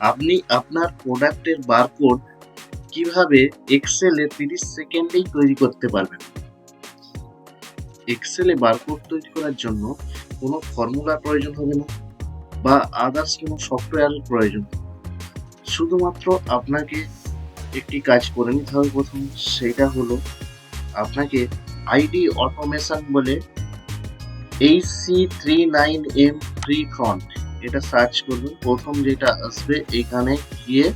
আপনি আপনার প্রোডাক্টের বারকোড কীভাবে এক্সেলে তিরিশ সেকেন্ডেই তৈরি করতে পারবেন? এক্সেলে বারকোড তৈরি করার জন্য কোনো ফর্মুলার প্রয়োজন হবে না বা আদার্স কোনো সফটওয়্যারের প্রয়োজন। শুধুমাত্র আপনাকে একটি কাজ করে নিতে হবে প্রথম, সেটা হলো আপনাকে আইডি অটোমেশন বলে H C three nine M free front এটা সার্চ করবেন। প্রথম যেটা আসবে এখানে গিয়ে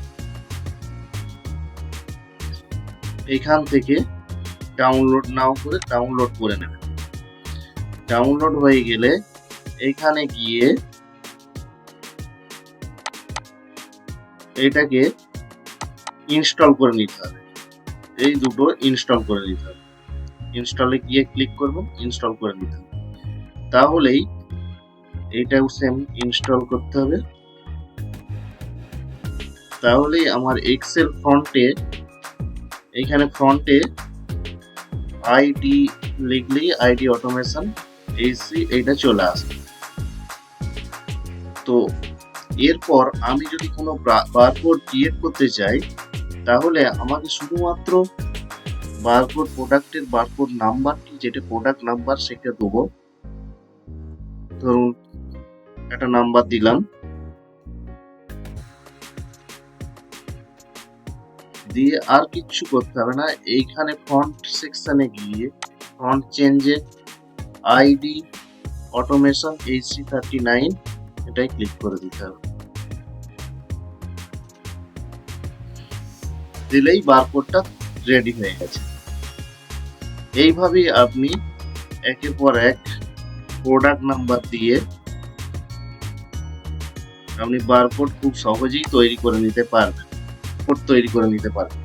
এখান থেকে ডাউনলোড নাও করে ডাউনলোড করে নেবেন। ডাউনলোড হয়ে গেলে এখানে গিয়ে এটাকে ইনস্টল করে নিতে হবে। এই দুটো ইনস্টল করে নিতে হবে। ইনস্টলে গিয়ে ক্লিক করবেন ইনস্টল করে নিতে হবে। তাহলেই এইটাও সেম ইনস্টল করতে হবে। তাহলে আমার এক্সেল ফ্রন্টে এখানে ফ্রন্টে আইডি লিখলেই আইডি অটোমেশন এসি এইটা চলে আসবে। তো এরপর আমি যদি কোনো বারকোড ক্রিয়েট করতে চাই, তাহলে আমাকে শুধুমাত্র বারকোড প্রোডাক্টের বারকোড নাম্বারটি যেটা প্রোডাক্ট নাম্বার সেটা দেবো। ধরুন একটা নাম্বার দিলাম। দিয়ে আর কিচ্ছু করতে হবে না। এইখানে ফন্ট সেকশনে গিয়ে font চেঞ্জে ID automation HC thirty nine এটাই ক্লিক করে দিতে হবে। দিলেই বারকোডটা রেডি হয়ে গেছে। এইভাবেই আপনি একের পর এক প্রোডাক্ট নাম্বার দিয়ে আপনি বারকোড খুব সহজেই তৈরি করে নিতে পারবেন। তৈরি করে নিতে পারবেন।